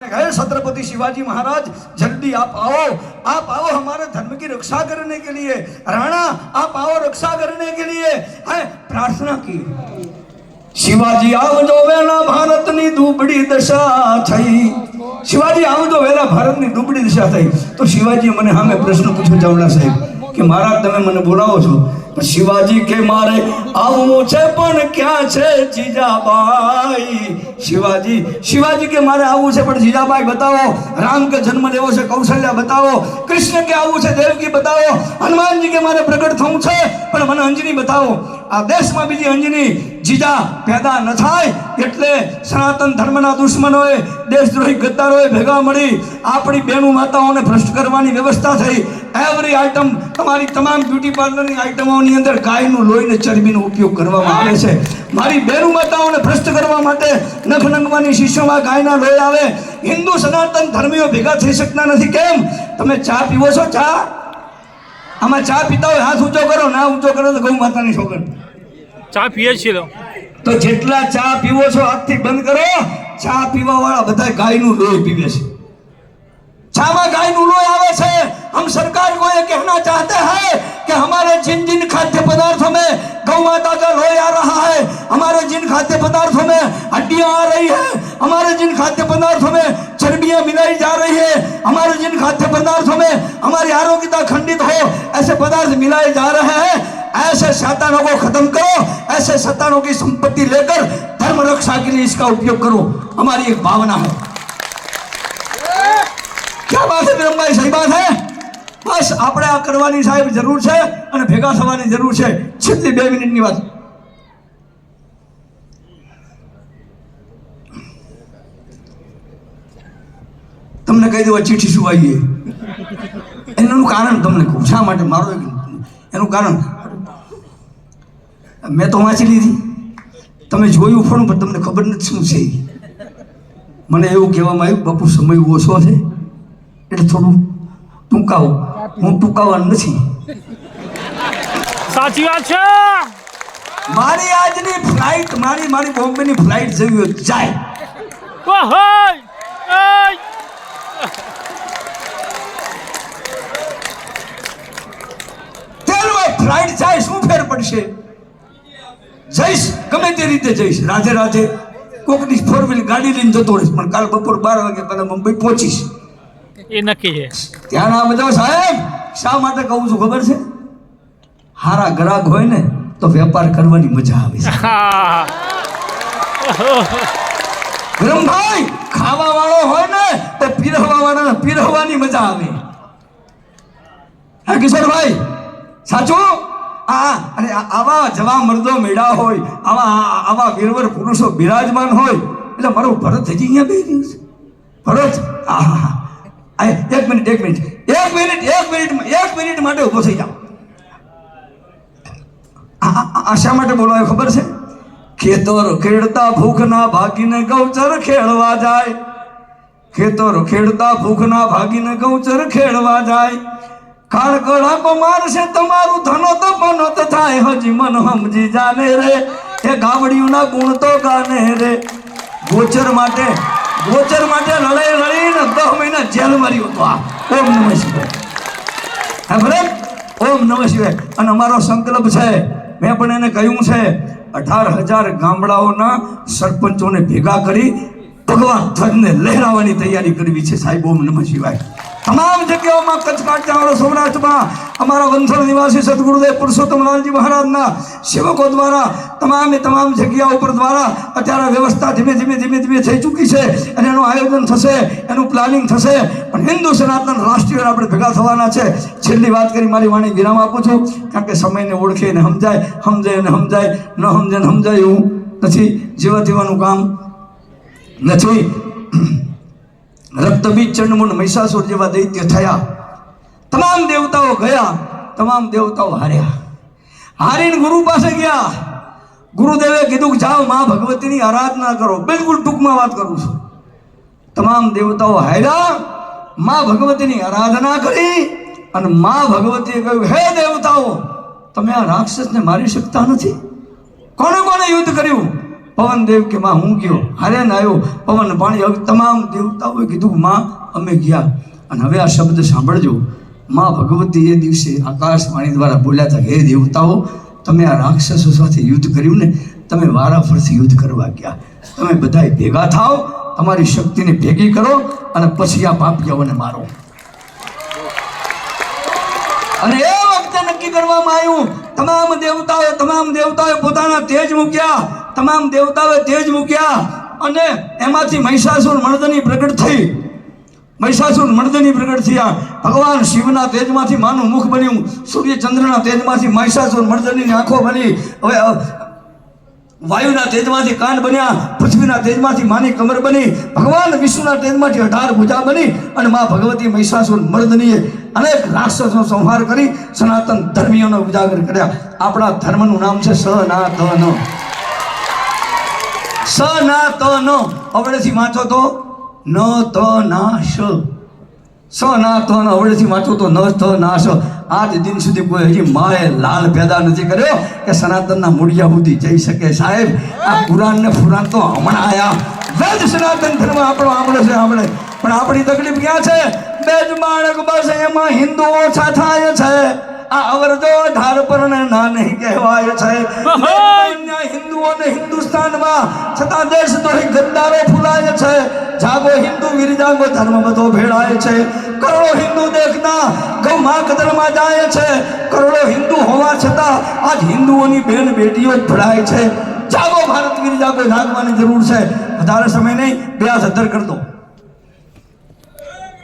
गए छत्रपति शिवाजी महाराज जल्दी आप आओ आप आओ हमारे धर्म की रक्षा करने के लिए राणा आप आओ रक्षा करने के लिए है प्रार्थना की શિવાજી આવજો વેલા ભારતની દુબળી દશા થઈ શિવાજી આવજો વેલા ભારતની દુબળી દશા થઈ તો શિવાજી મને સામે પ્રશ્ન પૂછ્યો ચાવડા સાહેબ કે મહારાજ તમે મને બોલાવો છો પણ શિવાજી કે મારે આવવું છે, પણ ક્યાં છે જીજાબાઈ? શિવાજી શિવાજી કે મારે આવવું છે, પણ જીજાબાઈ બતાવો. રામ કે જન્મ લેવો છે, કૌશલ્યા બતાવો. કૃષ્ણ કે આવવું છે, દેવકી બતાવો. હનુમાનજી કે મારે પ્રગટ થવું છે, પણ મને અંજની બતાવો. આ દેશમાં બીજી અંજની જીજા પેદા ન થાય, એટલે સનાતન ધર્મના દુશ્મનોએ, દેશદ્રોહી ગદ્દારોએ ભેગા મળી આપણી બેનું માતાઓને ભ્રષ્ટ કરવાની વ્યવસ્થા થઈ. એવરી આઇટમ તમારી તમામ બ્યુટી પાર્લરની આઇટમોની અંદર ગાયનું લોહીને ચરબીનો ઉપયોગ કરવામાં આવે છે. મારી બેરુ માતાઓને ભ્રષ્ટ કરવા માટે નખ નંગવાની શીશોમાં ગાયના લોહી આવે. હિન્દુ સનાતન ધર્મીઓ ભેગા થઈ શકતા નથી. કેમ? તમે ચા પીવો છો? ચા? આમાં ચા પીતા હોય હાથ ઊંચો કરો ના ઊંચો કરો તો ગૌ માતાની છોકર ચા પીએ છીએ તો. જેટલા ચા પીવો છો હાથથી બંધ કરો. ચા પીવા વાળા બધા ગાયનું લોહી પીવે છે. माता का लोहे आ रहा है। हमारे जिन खाद्य पदार्थों में हड्डियाँ आ रही है, हमारे जिन खाद्य पदार्थों में चर्बियाँ मिलाई जा रही है, हमारे जिन खाद्य पदार्थों में हमारी आरोग्यता खंडित हो, ऐसे पदार्थ मिलाए जा रहे हैं। ऐसे शैतानों को खत्म करो, ऐसे शैतानों की संपत्ति लेकर धर्म रक्षा के लिए इसका उपयोग करो। हमारी एक भावना है। क्या बात है ब्रह्मा सही बात है? બસ આપણે આ કરવાની સાહેબ જરૂર છે અને ભેગા થવાની જરૂર છે. છેલ્લી બે મિનિટની વાત. તમને કહી દઉં ચીઠી શું આવીએ? એનું કારણ તમને કહું. શા માટે? મારો એનું કારણ. મેં તો વાંચી લીધી. તમે જોયું પણ પણ તમને ખબર નથી શું છે. મને એવું કહેવામાં આવ્યું, બાપુ, સમય ઓછો છે. એટલે થોડું ટૂંકાવો. હું ટૂંકાવાનું નથી. સાચી વાત છે. મારી આજની ફ્લાઇટ મારી મારી બોમ્બેની ફ્લાઇટ જેવી જાય! ફ્લાઇટ જાય શું ફેર પડશે? જઈશ ગમે તે રીતે જઈશ. રાધે રાધે કોકની ફોર વ્હીલ ગાડી લઈને જતો રહીશ. પણ કાલ બપોર બાર વાગે પહેલા મુંબઈ પહોંચીશ. એ નક્કી છે. ત્યાં આ બધા સાહેબ શા માટે કહું છું ખબર છે? હારા ગ્રાહક હોય ને તો વેપાર કરવાની મજા આવે છે. હા. ખાવા વાળો હોય ને તો પીરવવા વાળાને પીરવવાની મજા આવે. હા કિશોરભાઈ સાચું? આ અને આવા જવા મર્દો મેળા હોય આવા આવા વીરવર પુરુષો બિરાજમાન હોય એટલે મારો ભરત હજી અહીંયા બે રહ્યું છે ભરત? હા એક મિનિટ એક મિનિટ. એક મિનિટ એક મિનિટ એક મિનિટ માટે ઊભો થઈ જાઓ. આ- શા માટે બોલવાયો ખબર છે? ખેતર ખેડતા ભૂખના ભાગીને ગૌચર ખેડવા જાય. ખેતર ખેડતા ભૂખના ભાગીને ગૌચર ખેડવા જાય. કળાકો મારશે તમારું ધનો તો પનોત થાય, હજી મન સમજી જાને રે. એ ગાવડિયુંના ગુણ તો ગાને રે. ગોચર માટે ગોચર માટે લડાઈ લડીને દસ મહિના જેલ માર્યો હતો આ. ઓમ નમઃ શિવાય. હા, ભલે? ઓમ નમઃ શિવાય. અને અમારો સંકલ્પ છે, મેં પણ એને કહ્યું છે, અઢાર હજાર ગામડાઓના સરપંચોને ભેગા કરી ભગવાન ધનને લહેરાવવાની તૈયારી કરવી છે સાહેબ, ઓમ નમઃ શિવાય. તમામ જગ્યાઓમાં કચ્છ કાઠિયાવાડો સૌરાષ્ટ્રમાં અમારા વંથલ નિવાસી સદગુરુદેવ પુરુષોત્તમલાલજી મહારાજના સેવકો દ્વારા તમામે તમામ જગ્યા ઉપર દ્વારા અત્યારે વ્યવસ્થા ધીમે ધીમે ધીમે ધીમે થઈ ચૂકી છે અને એનું આયોજન થશે, એનું પ્લાનિંગ થશે. પણ હિન્દુ સનાતન રાષ્ટ્રીય આપણે ભેગા થવાના છે. છેલ્લી વાત કરી, મારી વાણી વિરામ આપું છું. કારણ કે સમયને ઓળખે ને સમજાય સમજાય ને સમજાય, ન સમજે ને સમજાય એવું નથી. જીવા જીવાનું કામ નથી. રક્તબીજ ચંડમુંડ મહિષાસુર જેવા દૈત્ય થયા. તમામ દેવતાઓ ગયા, તમામ દેવતાઓ હાર્યા. હારીને ગુરુ પાસે ગયા. ગુરુદેવે કીધું જાઓ મા ભગવતીની આરાધના કરો. બિલકુલ ટૂંકમાં વાત કરું છું. તમામ દેવતાઓ હાર્યા, મા ભગવતીની આરાધના કરી અને મા ભગવતીએ કહ્યું, હે દેવતાઓ, તમે આ રાક્ષસને મારી શકતા નથી. કોણે કોણે યુદ્ધ કર્યું? પવન દેવ કે માં હું ગયો? હારે ને આવ્યો. પવન પાણી હવે તમામ દેવતાઓએ કીધું માં, અમે ગયા. અને હવે આ શબ્દ સાંભળજો. માં ભગવતી એ દિવસે આકાશવાણી દ્વારા બોલ્યા હતા, હે દેવતાઓ, તમે આ રાક્ષસો સાથે યુદ્ધ કર્યું ને? તમે વારાફરથી યુદ્ધ કરવા ગયા. તમે બધાય ભેગા થાઓ, તમારી શક્તિને ભેગી કરો અને પછી આ પાપિયાઓને મારો. અને એ વખતે નક્કી કરવામાં આવ્યું, તમામ દેવતાઓ તમામ દેવતાઓએ પોતાના તેજ મૂક્યા. તમામ દેવતાઓએ તેજ મૂક્યા અને એમાંથી મહિષાસુર મર્દની પ્રગટ થઈ. મહિષાસુર મર્દની પ્રગટ થયા. ભગવાન શિવના તેજમાંથી માનું મુખ બન્યું. સૂર્યચંદ્રના તેજમાંથી મહિષાસુર મર્દની આંખો બની. હવે વાયુના તેજમાંથી કાન બન્યા. પૃથ્વીના તેજમાંથી માની કમર બની. ભગવાન વિષ્ણુના તેજમાંથી અઢાર ભૂજા બની અને મા ભગવતી મહિષાસુર મર્દનીએ અનેક રાક્ષસનો સંહાર કરી સનાતન ધર્મીઓનો ઉજાગર કર્યા. આપણા ધર્મનું નામ છે સનાતન. સનાતન અવળેથી વાંચો તો ન ત ના શ. સ ના ત ન, અવળેથી વાંચો તો ન ત નાશ આજ દિન સુધી કોઈ હજી માએ લાલ પેદા નથી કર્યો કે સનાતનના મૂળિયા સુધી જઈ શકે સાહેબ. આ પુરાણ ને પુરાણ તો હમણાં આયા. વેદ સનાતન ધર્મ આપણો આપણે છે આપણે પણ આપણી તકલીફ ક્યાં છે? બે જ બાળક બસ એમાં હિન્દુ ઓછા થાય છે. આ અવરજો ધાર પર ને ના નહીં કહેવાય છે. અન્ય હિન્દુસ્તાનમાં, છતાં દેશ દ્રોહી ગદ્દારો ફૂલાય છે. જાગો હિન્દુ વીર ધર્મ બધો ભેળાય છે. કરોડો હિન્દુ દેખતા ગૌ મા કદરમાં જાય છે. કરોડો હિન્દુ હોવા છતાં આજ હિન્દુઓની બેન બેટીઓ જ ભળાય છે. જાગો ભારત વીર જાગો જાગવાની જરૂર છે. વધારે સમય નહીં, બે હાથ કરતો